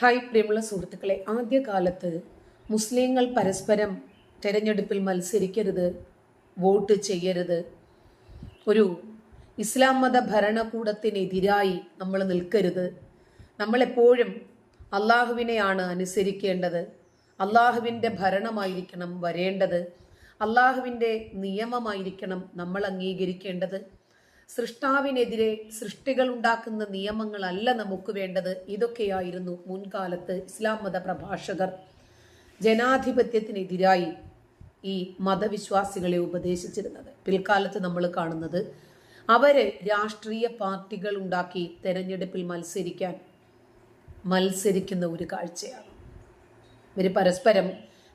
Hi പ്രിയമുള്ള സുഹൃത്തുക്കളെ. ആദ്യകാലത്ത് മുസ്ലിങ്ങൾ പരസ്പരം തെരഞ്ഞെടുപ്പിൽ മത്സരിക്കരുത് വോട്ട് ചെയ്യരുത്. ഒരു ഇസ്ലാം മത ഭരണകൂടത്തിനെതിരായി നമ്മൾ നിൽക്കരുത്. നമ്മളെപ്പോഴും അള്ളാഹുവിനെയാണ് അനുസരിക്കേണ്ടത്. അള്ളാഹുവിന്റെ ഭരണമായിരിക്കണം വരേണ്ടത്. അള്ളാഹുവിന്റെ നിയമമായിരിക്കണം നമ്മൾ അംഗീകരിക്കേണ്ടത്. സൃഷ്ടാവിനെതിരെ സൃഷ്ടികൾ ഉണ്ടാക്കുന്ന നിയമങ്ങളല്ല നമുക്ക് വേണ്ടത്. ഇതൊക്കെയായിരുന്നു മുൻകാലത്ത് ഇസ്ലാം മത പ്രഭാഷകർ ജനാധിപത്യത്തിനെതിരായി ഈ മതവിശ്വാസികളെ ഉപദേശിച്ചിരുന്നത്. പിൽക്കാലത്ത് നമ്മൾ കാണുന്നത് അവർ രാഷ്ട്രീയ പാർട്ടികൾ ഉണ്ടാക്കി തെരഞ്ഞെടുപ്പിൽ മത്സരിക്കാൻ മത്സരിക്കുന്ന ഒരു കാഴ്ചയാണ്. ഇവർ പരസ്പരം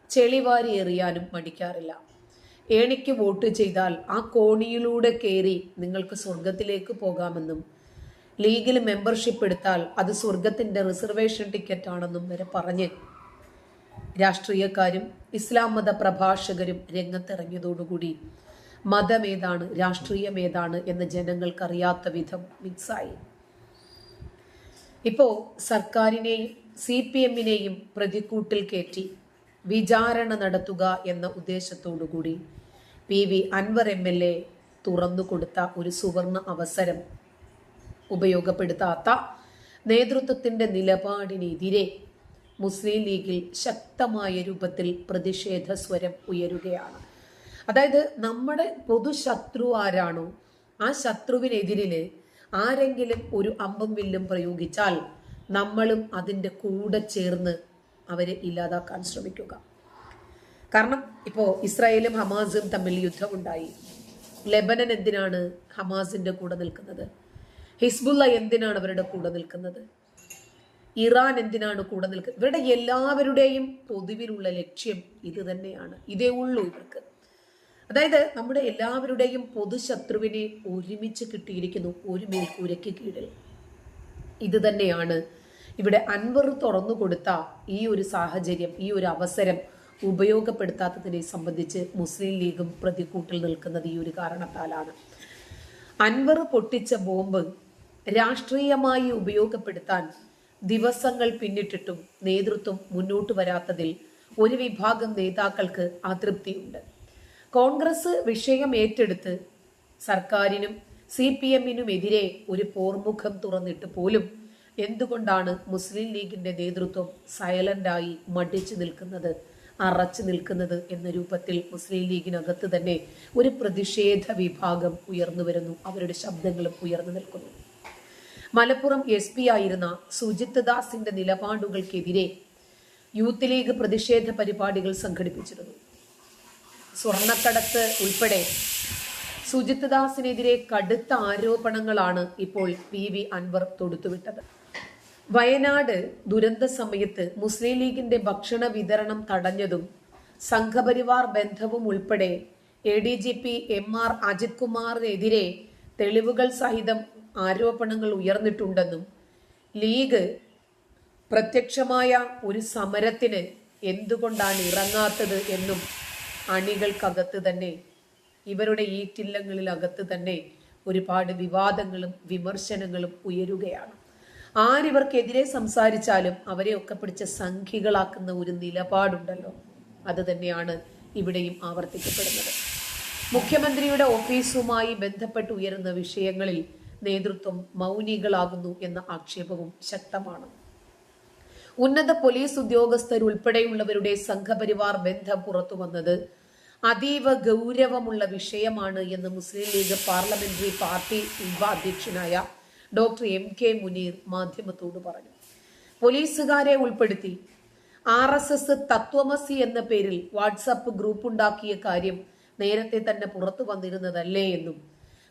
ചെളിവാരി എറിയാനും മടിക്കാറില്ല. ഏണിക്ക് വോട്ട് ചെയ്താൽ ആ കോണിയിലൂടെ കയറി നിങ്ങൾക്ക് സ്വർഗത്തിലേക്ക് പോകാമെന്നും ലീഗിൽ മെമ്പർഷിപ്പ് എടുത്താൽ അത് സ്വർഗത്തിന്റെ റിസർവേഷൻ ടിക്കറ്റ് ആണെന്നും വരെ പറഞ്ഞ് രാഷ്ട്രീയക്കാരും ഇസ്ലാം മത പ്രഭാഷകരും രംഗത്തിറങ്ങിയതോടുകൂടി മതമേതാണ് രാഷ്ട്രീയമേതാണ് എന്ന് ജനങ്ങൾക്കറിയാത്ത വിധം മിക്സായി ഇപ്പോ സർക്കാരിനെയും സി പി എമ്മിനെയും പ്രതിക്കൂട്ടിൽ കയറ്റി വിചാരണ നടത്തുക എന്ന ഉദ്ദേശത്തോടുകൂടി P V Anvar M L A തുറന്നു കൊടുത്ത ഒരു സുവർണ അവസരം ഉപയോഗപ്പെടുത്താത്ത നേതൃത്വത്തിന്റെ നിലപാടിനെതിരെ മുസ്ലിം ലീഗിൽ ശക്തമായ രൂപത്തിൽ പ്രതിഷേധ സ്വരം ഉയരുകയാണ്. അതായത് നമ്മുടെ പൊതുശത്രു ആരാണോ ആ ശത്രുവിനെതിരിൽ ആരെങ്കിലും ഒരു അമ്പും വില്ലും പ്രയോഗിച്ചാൽ നമ്മളും അതിന്റെ കൂടെ ചേർന്ന് അവരെ ഇല്ലാതാക്കാൻ ശ്രമിക്കുക. കാരണം ഇപ്പോൾ ഇസ്രായേലും ഹമാസും തമ്മിൽ യുദ്ധമുണ്ടായി. ലെബനൻ എന്തിനാണ് ഹമാസിന്റെ കൂടെ നിൽക്കുന്നത്? ഹിസ്ബുള്ള എന്തിനാണ് അവരുടെ കൂടെ നിൽക്കുന്നത്? ഇറാൻ എന്തിനാണ് കൂടെ നിൽക്കുന്നത്? ഇവരുടെ എല്ലാവരുടെയും പൊതുവിലുള്ള ലക്ഷ്യം ഇത് തന്നെയാണ്. ഇതേ ഉള്ളൂ ഇവർക്ക്. അതായത് നമ്മുടെ എല്ലാവരുടെയും പൊതുശത്രുവിനെ ഒരുമിച്ച് കിട്ടിയിരിക്കുന്നു ഒരു മേൽക്കൂരയ്ക്ക് കീഴിൽ. ഇത് തന്നെയാണ് ഇവിടെ അൻവർ തുറന്നു കൊടുത്ത ഈ ഒരു സാഹചര്യം ഈ ഒരു അവസരം ഉപയോഗപ്പെടുത്താത്തതിനെ സംബന്ധിച്ച് മുസ്ലിം ലീഗും പ്രതിക്കൂട്ടിൽ നിൽക്കുന്നത് ഈ ഒരു കാരണത്താലാണ്. അൻവർ പൊട്ടിച്ച ബോംബ് രാഷ്ട്രീയമായി ഉപയോഗപ്പെടുത്താൻ ദിവസങ്ങൾ പിന്നിട്ടിട്ടും നേതൃത്വം മുന്നോട്ട് വരാത്തതിൽ ഒരു വിഭാഗം നേതാക്കൾക്ക് അതൃപ്തിയുണ്ട്. കോൺഗ്രസ് വിഷയം ഏറ്റെടുത്ത് സർക്കാരിനും സി പി എമ്മിനുമെതിരെ ഒരു പോർമുഖം തുറന്നിട്ട് പോലും എന്തുകൊണ്ടാണ് മുസ്ലിം ലീഗിന്റെ നേതൃത്വം സൈലന്റായി മടിച്ചു നിൽക്കുന്നത് അറച്ചു നിൽക്കുന്നത് എന്ന രൂപത്തിൽ മുസ്ലിം ലീഗിനകത്ത് തന്നെ ഒരു പ്രതിഷേധ വിഭാഗം ഉയർന്നു വരുന്നു. അവരുടെ ശബ്ദങ്ങളും ഉയർന്നു നിൽക്കുന്നു. മലപ്പുറം എസ് പി ആയിരുന്ന സുജിത് ദാസിന്റെ നിലപാടുകൾക്കെതിരെ യൂത്ത് ലീഗ് പ്രതിഷേധ പരിപാടികൾ സംഘടിപ്പിച്ചിരുന്നു. സ്വർണക്കടത്ത് ഉൾപ്പെടെ സുജിത് ദാസിനെതിരെ കടുത്ത ആരോപണങ്ങളാണ് ഇപ്പോൾ പി വി അൻവർ തൊടുത്തുവിട്ടത്. വയനാട് ദുരന്ത സമയത്ത് മുസ്ലിം ലീഗിന്റെ ഭക്ഷണ വിതരണം തടഞ്ഞതും സംഘപരിവാർ ബന്ധവും ഉൾപ്പെടെ A D G P M R Ajith കുമാറിനെതിരെ തെളിവുകൾ സഹിതം ആരോപണങ്ങൾ ഉയർന്നിട്ടുണ്ടെന്നും ലീഗ് പ്രത്യക്ഷമായ ഒരു സമരത്തിന് എന്തുകൊണ്ടാണ് ഇറങ്ങാത്തത് എന്നും അണികൾക്കകത്ത് തന്നെ ഇവരുടെ ഈറ്റില്ലങ്ങളിലകത്ത് തന്നെ ഒരുപാട് വിവാദങ്ങളും വിമർശനങ്ങളും ഉയരുകയാണ്. ആരിവർക്കെതിരെ സംസാരിച്ചാലും അവരെ ഒക്കെ പിടിച്ച സംഖ്യകളാക്കുന്ന ഒരു നിലപാടുണ്ടല്ലോ. അത് തന്നെയാണ് ഇവിടെയും ആവർത്തിക്കപ്പെടുന്നത്. മുഖ്യമന്ത്രിയുടെ ഓഫീസുമായി ബന്ധപ്പെട്ട് ഉയരുന്ന വിഷയങ്ങളിൽ നേതൃത്വം മൗനികളാകുന്നു എന്ന ആക്ഷേപവും ശക്തമാണ്. ഉന്നത പോലീസ് ഉദ്യോഗസ്ഥരുൾപ്പെടെയുള്ളവരുടെ സംഘപരിവാർ ബന്ധം പുറത്തു വന്നത് അതീവ ഗൗരവമുള്ള വിഷയമാണ് എന്ന് മുസ്ലിം ലീഗ് പാർലമെന്ററി പാർട്ടി ഉപാധ്യക്ഷനായ ഡോക്ടർ എം കെ മുനീർ മാധ്യമത്തോട് പറഞ്ഞു. പോലീസുകാരെ ഉൾപ്പെടുത്തി. ആർ എസ് എസ് തത്വമസി എന്ന പേരിൽ വാട്സപ്പ് ഗ്രൂപ്പ് ഉണ്ടാക്കിയ കാര്യം നേരത്തെ തന്നെ പുറത്തു വന്നിരുന്നതല്ലേ എന്നും.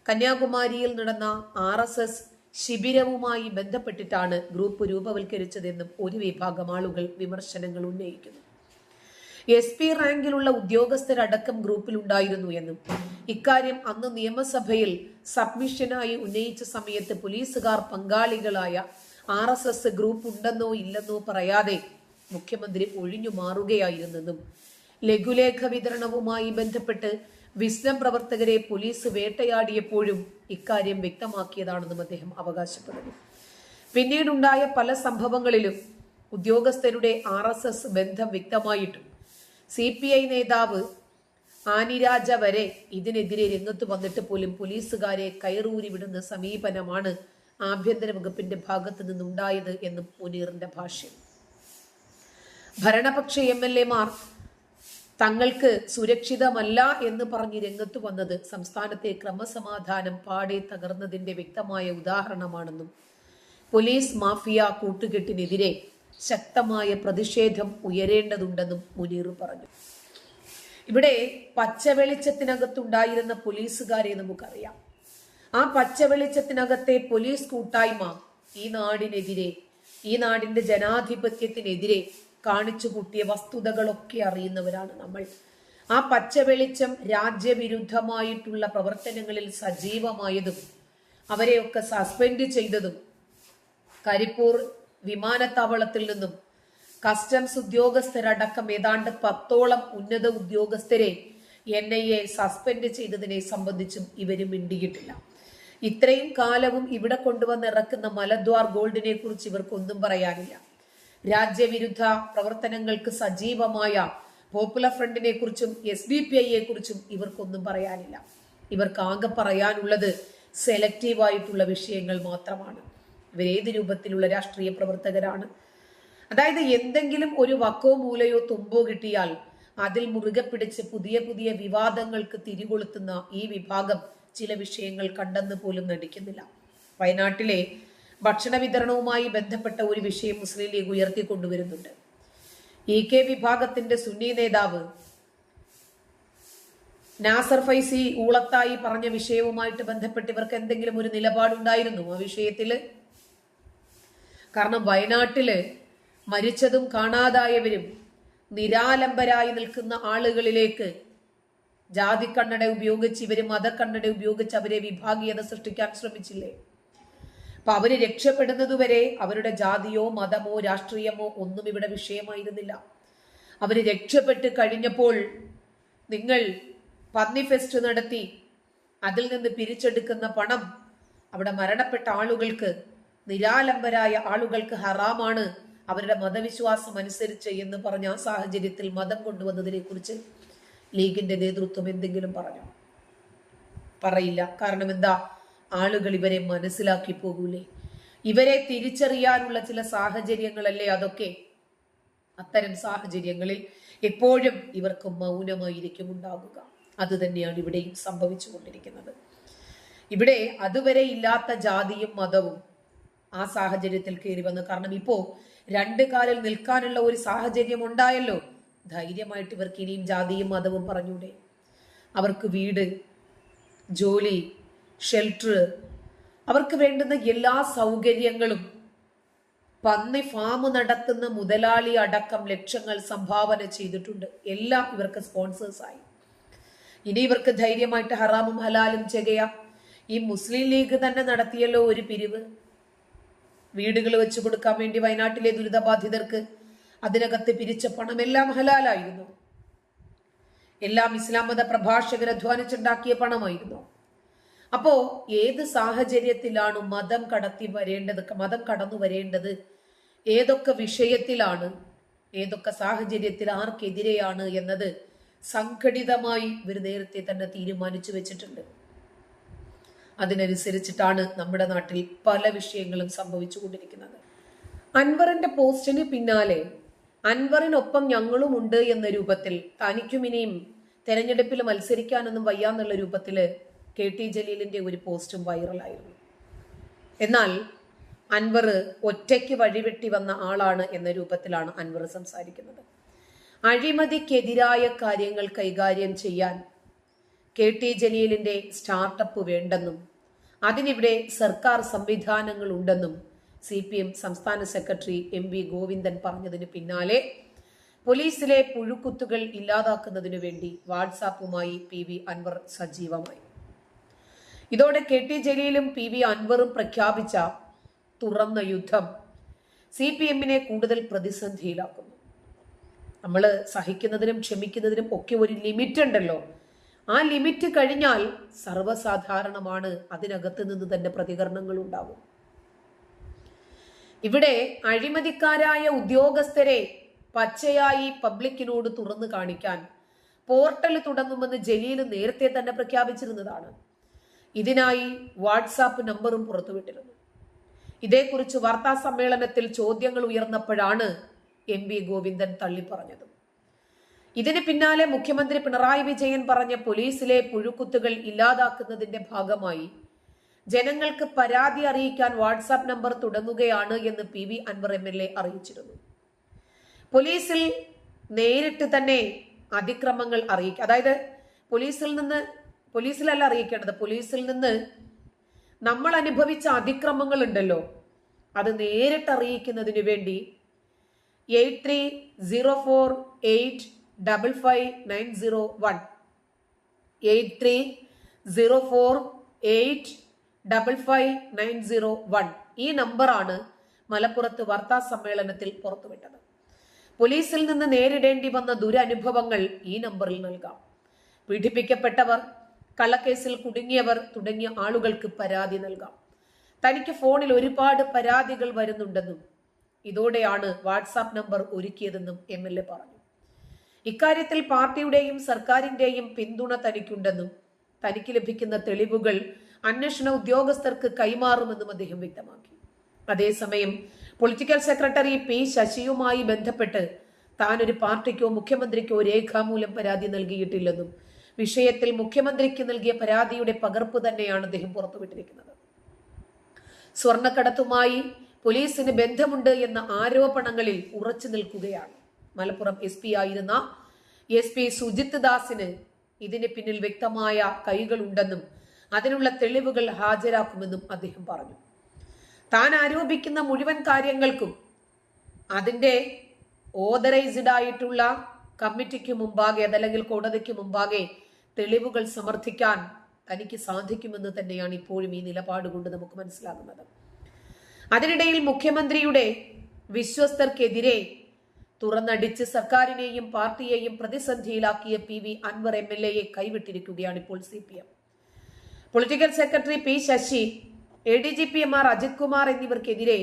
കന്യാകുമാരിയിൽ നടന്ന ആർ എസ് എസ് ശിബിരവുമായി ബന്ധപ്പെട്ടിട്ടാണ് ഗ്രൂപ്പ് രൂപവൽക്കരിച്ചതെന്നും ഒരു വിഭാഗം ആളുകൾ വിമർശനങ്ങൾ ഉന്നയിക്കുന്നു. എസ് പി റാങ്കിലുള്ള ഉദ്യോഗസ്ഥരടക്കം ഗ്രൂപ്പിലുണ്ടായിരുന്നു എന്നും. ഇക്കാര്യം അന്ന് നിയമസഭയിൽ സബ്മിഷനായി ഉന്നയിച്ച സമയത്ത് പോലീസുകാർ പങ്കാളികളായ ആർ എസ് എസ് ഗ്രൂപ്പ് ഉണ്ടെന്നോ ഇല്ലെന്നോ പറയാതെ മുഖ്യമന്ത്രി ഒഴിഞ്ഞു മാറുകയായിരുന്നെന്നും. ലഘുലേഖ വിതരണവുമായി ബന്ധപ്പെട്ട് വിസ്ഡം പ്രവർത്തകരെ പോലീസ് വേട്ടയാടിയപ്പോഴും ഇക്കാര്യം വ്യക്തമാക്കിയതാണെന്നും അദ്ദേഹം അവകാശപ്പെടുന്നു. പിന്നീടുണ്ടായ പല സംഭവങ്ങളിലും ഉദ്യോഗസ്ഥരുടെ ആർ ബന്ധം വ്യക്തമായിട്ടും സി പി ഐ നേതാവ് ആനിരാജ വരെ ഇതിനെതിരെ രംഗത്ത് വന്നിട്ട് പോലും പോലീസുകാരെ കയറൂരി വിടുന്ന സമീപനമാണ് ആഭ്യന്തര വകുപ്പിന്റെ ഭാഗത്ത് നിന്നുണ്ടായത് എന്നും മുനീറിന്റെ ഭാഷ്യം. ഭരണപക്ഷ എം എൽ എമാർ തങ്ങൾക്ക് സുരക്ഷിതമല്ല എന്ന് പറഞ്ഞ് രംഗത്ത് വന്നത് സംസ്ഥാനത്തെ ക്രമസമാധാനം പാടെ തകർന്നതിന്റെ വ്യക്തമായ ഉദാഹരണമാണെന്നും പോലീസ് മാഫിയ കൂട്ടുകെട്ടിനെതിരെ ശക്തമായ പ്രതിഷേധം ഉയരേണ്ടതുണ്ടെന്നും മുനീർ പറഞ്ഞു. ഇവിടെ പച്ചവെളിച്ചത്തിനകത്തുണ്ടായിരുന്ന പോലീസുകാരെ നമുക്കറിയാം. ആ പച്ചവെളിച്ചത്തിനകത്തെ പോലീസ് കൂട്ടായ്മ ഈ നാടിനെതിരെ ഈ നാടിന്റെ ജനാധിപത്യത്തിനെതിരെ കാണിച്ചു കൂട്ടിയ വസ്തുതകളൊക്കെ അറിയുന്നവരാണ് നമ്മൾ. ആ പച്ചവെളിച്ചം രാജ്യവിരുദ്ധമായിട്ടുള്ള പ്രവർത്തനങ്ങളിൽ സജീവമായതും അവരെയൊക്കെ സസ്പെൻഡ് ചെയ്തതും കരിപ്പൂർ വിമാനത്താവളത്തിൽ നിന്നും കസ്റ്റംസ് ഉദ്യോഗസ്ഥരടക്കം ഏതാണ്ട് പത്തോളം ഉന്നത ഉദ്യോഗസ്ഥരെ എൻ ഐ എ സസ്പെൻഡ് ചെയ്തതിനെ സംബന്ധിച്ചും ഇവരും മിണ്ടിയിട്ടില്ല. ഇത്രയും കാലവും ഇവിടെ കൊണ്ടുവന്ന് ഇറക്കുന്ന മലദ്വാർ ഗോൾഡിനെ കുറിച്ച് ഇവർക്കൊന്നും പറയാനില്ല. രാജ്യവിരുദ്ധ പ്രവർത്തനങ്ങൾക്ക് സജീവമായ പോപ്പുലർ ഫ്രണ്ടിനെ കുറിച്ചും എസ് ബി പി ഐയെ കുറിച്ചും ഇവർക്കൊന്നും പറയാനില്ല. ഇവർക്ക് ആകെ പറയാനുള്ളത് സെലക്റ്റീവായിട്ടുള്ള വിഷയങ്ങൾ മാത്രമാണ്. ഇവരേത് രൂപത്തിലുള്ള രാഷ്ട്രീയ പ്രവർത്തകരാണ്? അതായത് എന്തെങ്കിലും ഒരു വക്കോ മൂലയോ തുമ്പോ കിട്ടിയാൽ അതിൽ മുറുകെ പിടിച്ച് പുതിയ പുതിയ വിവാദങ്ങൾക്ക് തിരികൊളുത്തുന്ന ഈ വിഭാഗം ചില വിഷയങ്ങൾ കണ്ടെന്ന് പോലും നടിക്കുന്നില്ല. വയനാട്ടിലെ ഭക്ഷണ വിതരണവുമായി ബന്ധപ്പെട്ട ഒരു വിഷയം മുസ്ലിം ലീഗ് ഉയർത്തിക്കൊണ്ടുവരുന്നുണ്ട്. ഇ കെ വിഭാഗത്തിന്റെ സുന്നി നേതാവ് നാസർ ഫൈസി ഊളത്തായി പറഞ്ഞ വിഷയവുമായിട്ട് ബന്ധപ്പെട്ട് ഇവർക്ക് എന്തെങ്കിലും ഒരു നിലപാടുണ്ടായിരുന്നു? ആ വിഷയത്തിൽ കാരണം വയനാട്ടിൽ മരിച്ചതും കാണാതായവരും നിരാലംബരായി നിൽക്കുന്ന ആളുകളിലേക്ക് ജാതി കണ്ണട ഉപയോഗിച്ച് ഇവർ മതക്കണ്ണട ഉപയോഗിച്ച് അവരെ വിഭാഗീയത സൃഷ്ടിക്കാൻ ശ്രമിച്ചില്ലേ? അപ്പൊ അവർ രക്ഷപ്പെടുന്നതുവരെ അവരുടെ ജാതിയോ മതമോ രാഷ്ട്രീയമോ ഒന്നും ഇവിടെ വിഷയമായിരുന്നില്ല. അവർ രക്ഷപ്പെട്ട് കഴിഞ്ഞപ്പോൾ നിങ്ങൾ പന്നി ഫെസ്റ്റ് നടത്തി അതിൽ നിന്ന് പിരിച്ചെടുക്കുന്ന പണം അവിടെ മരണപ്പെട്ട ആളുകൾക്ക് നിരാലംബരായ ആളുകൾക്ക് ഹറാമാണ് അവരുടെ മതവിശ്വാസം അനുസരിച്ച് എന്ന് പറഞ്ഞ ആ സാഹചര്യത്തിൽ മതം കൊണ്ടുവന്നതിനെ കുറിച്ച് ലീഗിന്റെ നേതൃത്വം എന്തെങ്കിലും പറഞ്ഞു? പറയില്ല. കാരണം എന്താ? ആളുകൾ ഇവരെ മനസ്സിലാക്കി പോകൂലേ. ഇവരെ തിരിച്ചറിയാനുള്ള ചില സാഹചര്യങ്ങളല്ലേ അതൊക്കെ? അത്തരം സാഹചര്യങ്ങളിൽ എപ്പോഴും ഇവർക്ക് മൗനമായിരിക്കും ഉണ്ടാവുക. അത് തന്നെയാണ് ഇവിടെയും സംഭവിച്ചുകൊണ്ടിരിക്കുന്നത്. ഇവിടെ അതുവരെ ഇല്ലാത്ത ജാതിയും മതവും ആ സാഹചര്യത്തിൽ കയറി വന്നു. കാരണം ഇപ്പോ രണ്ട് കാലിൽ നിൽക്കാനുള്ള ഒരു സാഹചര്യം ഉണ്ടായല്ലോ. ധൈര്യമായിട്ട് ഇവർക്ക് ഇനിയും ജാതിയും മതവും പറഞ്ഞൂടെ. അവർക്ക് വീട് ജോലി ഷെൽട്ടർ അവർക്ക് വേണ്ടുന്ന എല്ലാ സൗകര്യങ്ങളും പന്നി ഫാം നടത്തുന്ന മുതലാളി അടക്കം ലക്ഷങ്ങൾ സംഭാവന ചെയ്തിട്ടുണ്ട്. എല്ലാം ഇവർക്ക് സ്പോൺസേഴ്സായി ഇനി ഇവർക്ക് ധൈര്യമായിട്ട് ഹറാമും ഹലാലും ചെയ്യാം ഈ മുസ്ലിം ലീഗ് തന്നെ നടത്തിയല്ലോ ഒരു പിരിവ്. വീടുകൾ വെച്ചു കൊടുക്കാൻ വേണ്ടി വയനാട്ടിലെ ദുരിതബാധിതർക്ക് അതിനകത്ത് പിരിച്ച പണം എല്ലാം ഹലാലായിരുന്നു. എല്ലാം ഇസ്ലാം മത പ്രഭാഷകർ അധ്വാനിച്ചുണ്ടാക്കിയ പണമായിരുന്നു. അപ്പോ ഏത് സാഹചര്യത്തിലാണ് മതം കടത്തി വരേണ്ടത് മതം കടന്നു വരേണ്ടത്? ഏതൊക്കെ വിഷയത്തിലാണ് ഏതൊക്കെ സാഹചര്യത്തിൽ ആർക്കെതിരെയാണ് എന്നത് സംഘടിതമായി ഇവർ നേരത്തെ തന്നെ തീരുമാനിച്ചു വെച്ചിട്ടുണ്ട്. അതിനനുസരിച്ചിട്ടാണ് നമ്മുടെ നാട്ടിൽ പല വിഷയങ്ങളും സംഭവിച്ചുകൊണ്ടിരിക്കുന്നത്. അൻവറിന്റെ പോസ്റ്റിന് പിന്നാലെ അൻവറിനൊപ്പം ഞങ്ങളും ഉണ്ട് എന്ന രൂപത്തിൽ തനിക്കും ഇനിയും തെരഞ്ഞെടുപ്പിൽ മത്സരിക്കാനൊന്നും വയ്യാന്നുള്ള രൂപത്തിൽ കെ ടി ജലീലിന്റെ ഒരു പോസ്റ്റും വൈറലായിരുന്നു. എന്നാൽ അൻവർ ഒറ്റയ്ക്ക് വഴിവെട്ടി വന്ന ആളാണ് എന്ന രൂപത്തിലാണ് അൻവർ സംസാരിക്കുന്നത്. അഴിമതിക്കെതിരായ കാര്യങ്ങൾ കൈകാര്യം ചെയ്യാൻ കെ ടി ജലീലിന്റെ സ്റ്റാർട്ടപ്പ് വേണ്ടെന്നും അതിനിവിടെ സർക്കാർ സംവിധാനങ്ങൾ ഉണ്ടെന്നും സി പി എം സംസ്ഥാന സെക്രട്ടറി എം വി ഗോവിന്ദൻ പറഞ്ഞതിന് പിന്നാലെ പോലീസിലെ പുഴുക്കുത്തുകൾ ഇല്ലാതാക്കുന്നതിനു വേണ്ടി വാട്സാപ്പുമായി പി വി അൻവർ സജീവമായി. ഇതോടെ കെ ടി ജലീലും പി വി അൻവറും പ്രഖ്യാപിച്ച തുറന്ന യുദ്ധം സി പി എമ്മിനെ കൂടുതൽ പ്രതിസന്ധിയിലാക്കുന്നു. നമ്മൾ സഹിക്കുന്നതിനും ക്ഷമിക്കുന്നതിനും ഒക്കെ ഒരു ലിമിറ്റ് ഉണ്ടല്ലോ ആ ലിമിറ്റ് കഴിഞ്ഞാൽ സർവസാധാരണമാണ് അതിനകത്ത് നിന്ന് തന്നെ പ്രതികരണങ്ങൾ ഉണ്ടാവും. ഇവിടെ അഴിമതിക്കാരായ ഉദ്യോഗസ്ഥരെ പച്ചയായി പബ്ലിക്കിനോട് തുറന്നു കാണിക്കാൻ പോർട്ടൽ തുടങ്ങുമെന്ന് ജലീൽ നേരത്തെ തന്നെ പ്രഖ്യാപിച്ചിരുന്നതാണ്. ഇതിനായി വാട്സാപ്പ് നമ്പറും പുറത്തുവിട്ടിരുന്നു. ഇതേക്കുറിച്ച് വാർത്താ സമ്മേളനത്തിൽ ചോദ്യങ്ങൾ ഉയർന്നപ്പോഴാണ് എം വി ഗോവിന്ദൻ തള്ളിപ്പറഞ്ഞത്. ഇതിന് പിന്നാലെ മുഖ്യമന്ത്രി പിണറായി വിജയൻ പറഞ്ഞ പോലീസിലെ പുഴുക്കുത്തുകൾ ഇല്ലാതാക്കുന്നതിന്റെ ഭാഗമായി. ജനങ്ങൾക്ക് പരാതി അറിയിക്കാൻ വാട്സാപ്പ് നമ്പർ തുടങ്ങുകയാണ് എന്ന് P V Anvar M L A അറിയിച്ചിരുന്നു. പോലീസിൽ നേരിട്ട് തന്നെ അതിക്രമങ്ങൾ അറിയിക്കുക അതായത് പോലീസിൽ നിന്ന് പോലീസിലല്ല അറിയിക്കേണ്ടത് പോലീസിൽ നിന്ന് നമ്മൾ അനുഭവിച്ച അതിക്രമങ്ങൾ ഉണ്ടല്ലോ അത് നേരിട്ട് അറിയിക്കുന്നതിന് വേണ്ടി eight three zero four eight double five nine zero one eight three zero four eight double five nine zero one ഈ നമ്പറാണ് മലപ്പുറത്ത് വാർത്താ സമ്മേളനത്തിൽ പുറത്തുവിട്ടത്. പോലീസിൽ നിന്ന് നേരിടേണ്ടി വന്ന ദുരനുഭവങ്ങൾ ഈ നമ്പറിൽ നൽകാം. പീഡിപ്പിക്കപ്പെട്ടവർ കള്ളക്കേസിൽ കുടുങ്ങിയവർ തുടങ്ങിയ ആളുകൾക്ക് പരാതി നൽകാം. തനിക്ക് ഫോണിൽ ഒരുപാട് പരാതികൾ വരുന്നുണ്ടെന്നും ഇതോടെയാണ് വാട്സാപ്പ് നമ്പർ ഒരുക്കിയതെന്നും എം എൽ എ പറഞ്ഞു. ഇക്കാര്യത്തിൽ പാർട്ടിയുടെയും സർക്കാരിന്റെയും പിന്തുണ തനിക്കുണ്ടെന്നും തനിക്ക് ലഭിക്കുന്ന തെളിവുകൾ അന്വേഷണ ഉദ്യോഗസ്ഥർക്ക് കൈമാറുമെന്നും അദ്ദേഹം വ്യക്തമാക്കി. അതേസമയം പൊളിറ്റിക്കൽ സെക്രട്ടറി പി ശശിയുമായി ബന്ധപ്പെട്ട് താൻ ഒരു പാർട്ടിക്കോ മുഖ്യമന്ത്രിക്കോ രേഖാമൂലം പരാതി നൽകിയിട്ടില്ലെന്നും വിഷയത്തിൽ മുഖ്യമന്ത്രിക്ക് നൽകിയ പരാതിയുടെ പകർപ്പ് തന്നെയാണ് അദ്ദേഹം പുറത്തുവിട്ടിരിക്കുന്നത്. സ്വർണക്കടത്തുമായി പോലീസിന് ബന്ധമുണ്ട് എന്ന ആരോപണങ്ങളിൽ ഉറച്ചു നിൽക്കുകയാണ്. മലപ്പുറം എസ് പി ആയിരുന്ന എസ് പി സുജിത് ദാസിന് ഇതിന് പിന്നിൽ വ്യക്തമായ കൈകളുണ്ടെന്നും അതിനുള്ള തെളിവുകൾ ഹാജരാക്കുമെന്നും അദ്ദേഹം പറഞ്ഞു. താൻ ആരോപിക്കുന്ന മുഴുവൻ കാര്യങ്ങൾക്കും അതിന്റെ ഓതറൈസ്ഡ് ആയിട്ടുള്ള കമ്മിറ്റിക്ക് മുമ്പാകെ അതല്ലെങ്കിൽ കോടതിക്ക് മുമ്പാകെ തെളിവുകൾ സമർത്ഥിക്കാൻ തനിക്ക് സാധിക്കുമെന്ന് തന്നെയാണ് ഇപ്പോഴും ഈ നിലപാട് കൊണ്ട് നമുക്ക് മനസ്സിലാകുന്നത്. അതിനിടയിൽ മുഖ്യമന്ത്രിയുടെ വിശ്വസ്തർക്കെതിരെ തുറന്നടിച്ച് സർക്കാരിനെയും പാർട്ടിയെയും പ്രതിസന്ധിയിലാക്കിയ P V Anvar M L എയെ കൈവിട്ടിരിക്കുകയാണ് ഇപ്പോൾ C P M. Political secretary P Sasi A D G P M R Ajith Kumar എന്നിവർക്കെതിരെ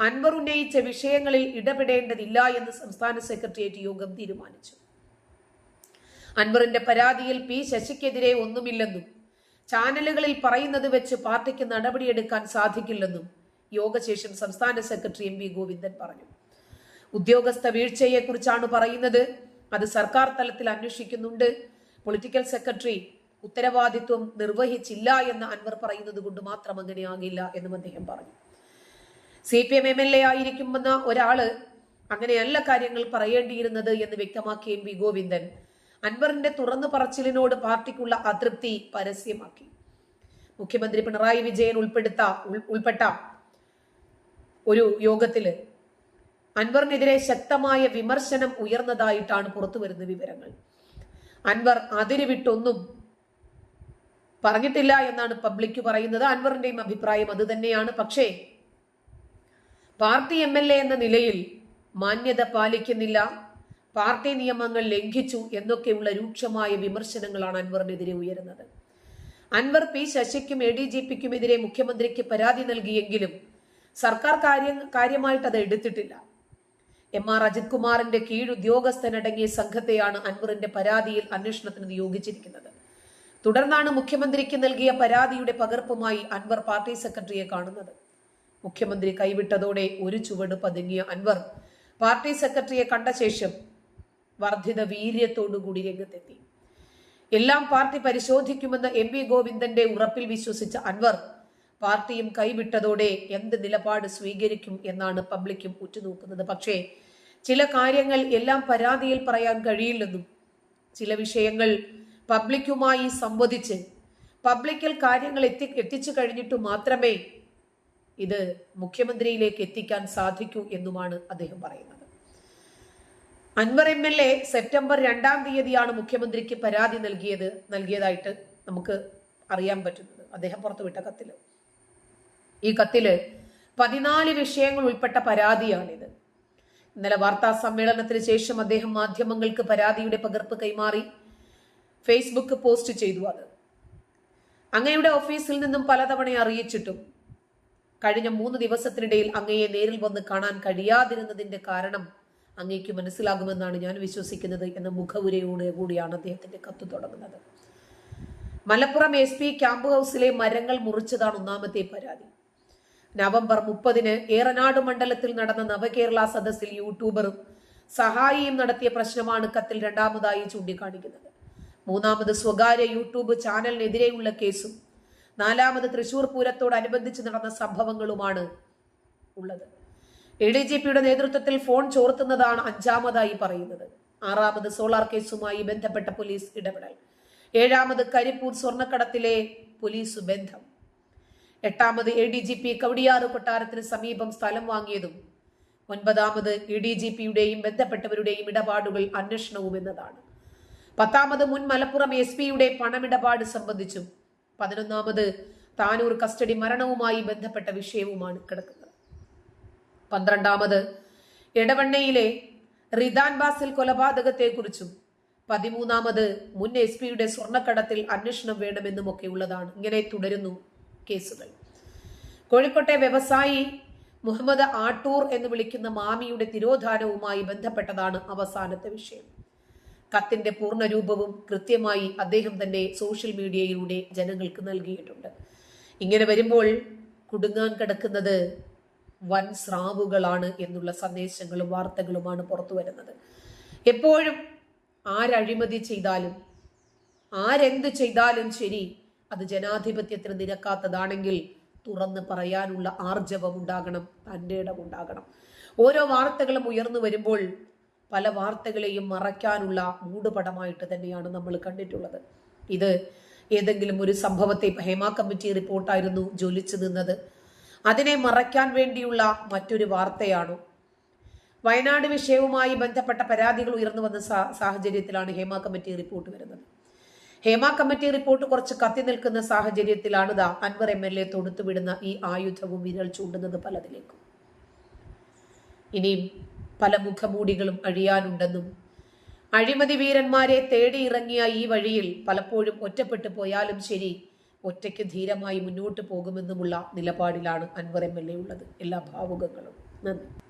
Anvar ഉന്നയിച്ച വിഷയങ്ങളിൽ ഇടപെടേണ്ടതില്ല എന്ന് സംസ്ഥാന സെക്രട്ടേറിയറ്റ് യോഗം തീരുമാനിച്ചു. അൻവറിന്റെ പരാതിയിൽ പി ശശിക്കെതിരെ ഒന്നുമില്ലെന്നും ചാനലുകളിൽ പറയുന്നത് വെച്ച് പാർട്ടിക്ക് നടപടിയെടുക്കാൻ സാധിക്കില്ലെന്നും യോഗശേഷം സംസ്ഥാന സെക്രട്ടറി എം വി ഗോവിന്ദൻ പറഞ്ഞു. ഉദ്യോഗസ്ഥ വീഴ്ചയെക്കുറിച്ചാണ് പറയുന്നത്. അത് സർക്കാർ തലത്തിൽ അന്വേഷിക്കുന്നുണ്ട്. പൊളിറ്റിക്കൽ സെക്രട്ടറി ഉത്തരവാദിത്വം നിർവഹിച്ചില്ല എന്ന് അൻവർ പറയുന്നത് കൊണ്ട് മാത്രം അങ്ങനെയാകില്ല എന്നും അദ്ദേഹം പറഞ്ഞു. C P M M L A ആയിരിക്കുമെന്ന ഒരാൾ അങ്ങനെയല്ല കാര്യങ്ങൾ പറയേണ്ടിയിരുന്നത് എന്ന് വ്യക്തമാക്കിയ എം വി ഗോവിന്ദൻ. അൻവറിന്റെ തുറന്നു പറച്ചിലിനോട് പാർട്ടിക്കുള്ള അതൃപ്തി പരസ്യമാക്കി. മുഖ്യമന്ത്രി പിണറായി വിജയൻ ഉൾപ്പെടുത്ത ഉൾപ്പെട്ട ഒരു യോഗത്തിൽ അൻവറിനെതിരെ ശക്തമായ വിമർശനം ഉയർന്നതായിട്ടാണ് പുറത്തു വരുന്ന വിവരങ്ങൾ. അൻവർ അതിരുവിട്ടൊന്നും പറഞ്ഞിട്ടില്ല എന്നാണ് പബ്ലിക് പറയുന്നത്. അൻവറിന്റെയും അഭിപ്രായം അത് തന്നെയാണ്. പക്ഷേ പാർട്ടി എം എൽ എ എന്ന നിലയിൽ മാന്യത പാലിക്കുന്നില്ല. പാർട്ടി നിയമങ്ങൾ ലംഘിച്ചു എന്നൊക്കെയുള്ള രൂക്ഷമായ വിമർശനങ്ങളാണ് അൻവറിനെതിരെ ഉയരുന്നത്. അൻവർ പി ശശിക്കും എ ഡി ജി പിക്കുമെതിരെ മുഖ്യമന്ത്രിക്ക് പരാതി നൽകിയെങ്കിലും സർക്കാർ കാര്യം കാര്യമായിട്ട് അത് എടുത്തിട്ടില്ല. എം ആർ അജിത് കുമാറിന്റെ കീഴുദ്യോഗസ്ഥനടങ്ങിയ സംഘത്തെയാണ് അൻവറിന്റെ പരാതിയിൽ അന്വേഷണത്തിന് നിയോഗിച്ചിരിക്കുന്നത്. തുടർന്നാണ് മുഖ്യമന്ത്രിക്ക് നൽകിയ പരാതിയുടെ പകർപ്പുമായി അൻവർ പാർട്ടി സെക്രട്ടറിയെ കാണുന്നത്. മുഖ്യമന്ത്രി കൈവിട്ടതോടെ ഒരു ചുവട് പതുങ്ങിയ അൻവർ പാർട്ടി സെക്രട്ടറിയെ കണ്ട ശേഷം വർദ്ധിത വീര്യത്തോടുകൂടി രംഗത്തെത്തി. എല്ലാം പാർട്ടി പരിശോധിക്കുമെന്ന് എം വി ഗോവിന്ദന്റെ ഉറപ്പിൽ വിശ്വസിച്ച അൻവർ പാർട്ടിയും കൈവിട്ടതോടെ എന്ത് നിലപാട് സ്വീകരിക്കും എന്നാണ് പബ്ലിക്കും ഉറ്റുനോക്കുന്നത്. പക്ഷേ ചില കാര്യങ്ങൾ എല്ലാം പരാതിയിൽ പറയാൻ കഴിയില്ലെന്നും ചില വിഷയങ്ങൾ പബ്ലിക്കുമായി സംവദിച്ച് പബ്ലിക്കിൽ കാര്യങ്ങൾ എത്തി എത്തിച്ചു കഴിഞ്ഞിട്ട് മാത്രമേ ഇത് മുഖ്യമന്ത്രിയിലേക്ക് എത്തിക്കാൻ സാധിക്കൂ എന്നുമാണ് അദ്ദേഹം പറയുന്നത്. Anvar M L A September രണ്ടാം തീയതിയാണ് മുഖ്യമന്ത്രിക്ക് പരാതി നൽകിയത് നൽകിയതായിട്ട് നമുക്ക് അറിയാൻ പറ്റുന്നത്. അദ്ദേഹം പുറത്തുവിട്ട കത്തിൽ. ഈ കത്തിൽ പതിനാല് വിഷയങ്ങൾ ഉൾപ്പെട്ട പരാതിയാണിത്. ഇന്നലെ വാർത്താ സമ്മേളനത്തിന് ശേഷം അദ്ദേഹം മാധ്യമങ്ങൾക്ക് പരാതിയുടെ പകർപ്പ് കൈമാറി. ഫേസ്ബുക്ക് പോസ്റ്റ് ചെയ്തു അത്. അങ്ങയുടെ ഓഫീസിൽ നിന്നും പലതവണ അറിയിച്ചിട്ടും കഴിഞ്ഞ മൂന്ന് ദിവസത്തിനിടയിൽ അങ്ങയെ നേരിൽ വന്ന് കാണാൻ കഴിയാതിരുന്നതിന്റെ കാരണം അങ്ങേക്ക് മനസ്സിലാകുമെന്നാണ് ഞാൻ വിശ്വസിക്കുന്നത് എന്ന മുഖവുരയോടെ കൂടിയാണ് അദ്ദേഹത്തിന്റെ കത്ത് തുടങ്ങുന്നത്. മലപ്പുറം എസ് പി ക്യാമ്പ് ഹൗസിലെ മരങ്ങൾ മുറിച്ചതാണ് ഒന്നാമത്തെ പരാതി. നവംബർ മുപ്പതിന് ഏറനാട് മണ്ഡലത്തിൽ നടന്ന നവകേരള സദസ്സിൽ യൂട്യൂബറും സഹായിയും നടത്തിയ പ്രശ്നമാണ് കത്തിൽ രണ്ടാമതായി ചൂണ്ടിക്കാണിക്കുന്നത്. മൂന്നാമത് സ്വകാര്യ യൂട്യൂബ് ചാനലിനെതിരെയുള്ള കേസും നാലാമത് തൃശൂർ പൂരത്തോടനുബന്ധിച്ച് നടന്ന സംഭവങ്ങളുമാണ് ഉള്ളത്. എ ഡി ജി പിയുടെ നേതൃത്വത്തിൽ ഫോൺ ചോർത്തുന്നതാണ് അഞ്ചാമതായി പറയുന്നത്. ആറാമത് സോളാർ കേസുമായി ബന്ധപ്പെട്ട പോലീസ് ഇടപെടൽ. ഏഴാമത് കരിപ്പൂർ സ്വർണക്കടത്തിലെ പോലീസ് ബന്ധം. എട്ടാമത് A D G P Kowdiar കൊട്ടാരത്തിന് സമീപം സ്ഥലം വാങ്ങിയതും ഒൻപതാമത് എ ഡി ജി പിയുടെയും ബന്ധപ്പെട്ടവരുടെയും ഇടപാടുകൾ അന്വേഷണവും എന്നതാണ്. പത്താമത് മുൻ മലപ്പുറം എസ് പിയുടെ പണമിടപാട് സംബന്ധിച്ചും പതിനൊന്നാമത് താനൂർ കസ്റ്റഡി മരണവുമായി ബന്ധപ്പെട്ട വിഷയവുമാണ് കിടക്കുന്നത്. പന്ത്രണ്ടാമത് എടവണ്ണയിലെ റിദാൻ ബാസിൽ കൊലപാതകത്തെക്കുറിച്ചും പതിമൂന്നാമത് മുൻ എസ് പിയുടെ സ്വർണക്കടത്തിൽ അന്വേഷണം വേണമെന്നുമൊക്കെ ഉള്ളതാണ്. ഇങ്ങനെ തുടരുന്നു കേസുകൾ. കോഴിക്കോട്ടെ വ്യവസായി മുഹമ്മദ് ആട്ടൂർ എന്ന് വിളിക്കുന്ന മാമിയുടെ തിരോധാനവുമായി ബന്ധപ്പെട്ടതാണ് അവസാനത്തെ വിഷയം. കത്തിന്റെ പൂർണരൂപവും കൃത്യമായി അദ്ദേഹം തന്നെ സോഷ്യൽ മീഡിയയിലൂടെ ജനങ്ങൾക്ക് നൽകിയിട്ടുണ്ട്. ഇങ്ങനെ വരുമ്പോൾ കുടുങ്ങാൻ കിടക്കുന്നത് വൻ സ്രാവുകളാണ് എന്നുള്ള സന്ദേശങ്ങളും വാർത്തകളുമാണ് പുറത്തു വരുന്നത്. എപ്പോഴും ആരഴിമതി ചെയ്താലും ആരെന്ത് ചെയ്താലും ശരി അത് ജനാധിപത്യത്തിന് നിരക്കാത്തതാണെങ്കിൽ തുറന്ന് പറയാനുള്ള ആർജവം ഉണ്ടാകണം തന്റെ ഇടമുണ്ടാകണം. ഓരോ വാർത്തകളും ഉയർന്നു വരുമ്പോൾ പല വാർത്തകളെയും മറയ്ക്കാനുള്ള മൂടുപടമായിട്ട് തന്നെയാണ് നമ്മൾ കണ്ടിട്ടുള്ളത്. ഇത് ഏതെങ്കിലും ഒരു സംഭവത്തെ ഹേമ കമ്മിറ്റി റിപ്പോർട്ടായിരുന്നു ജ്വലിച്ചു നിന്നത്. അതിനെ മറയ്ക്കാൻ വേണ്ടിയുള്ള മറ്റൊരു വാർത്തയാണോ? വയനാട് വിഷയവുമായി ബന്ധപ്പെട്ട പരാതികൾ ഉയർന്നു വന്ന സാഹചര്യത്തിലാണ് ഹേമ കമ്മിറ്റി റിപ്പോർട്ട് വരുന്നത്. ഹേമ കമ്മിറ്റി റിപ്പോർട്ട് കുറച്ച് കത്തി നിൽക്കുന്ന സാഹചര്യത്തിലാണ് ദാ അൻവർ എം എൽ എ തൊടുത്തുവിടുന്ന ഈ ആയുധവും വിരൽ ചൂണ്ടുന്നത് പലതിലേക്കും. ഇനിയും പല മുഖമൂടികളും അഴിയാനുണ്ടെന്നും അഴിമതി വീരന്മാരെ തേടി ഇറങ്ങിയ ഈ വഴിയിൽ പലപ്പോഴും ഒറ്റപ്പെട്ടു പോയാലും ശരി ഒറ്റയ്ക്ക് ധീരമായി മുന്നോട്ട് പോകുമെന്നുമുള്ള നിലപാടിലാണ് അൻവർ എം എൽ എ ഉള്ളത്. എല്ലാ ഭാവുകങ്ങളും. നന്ദി.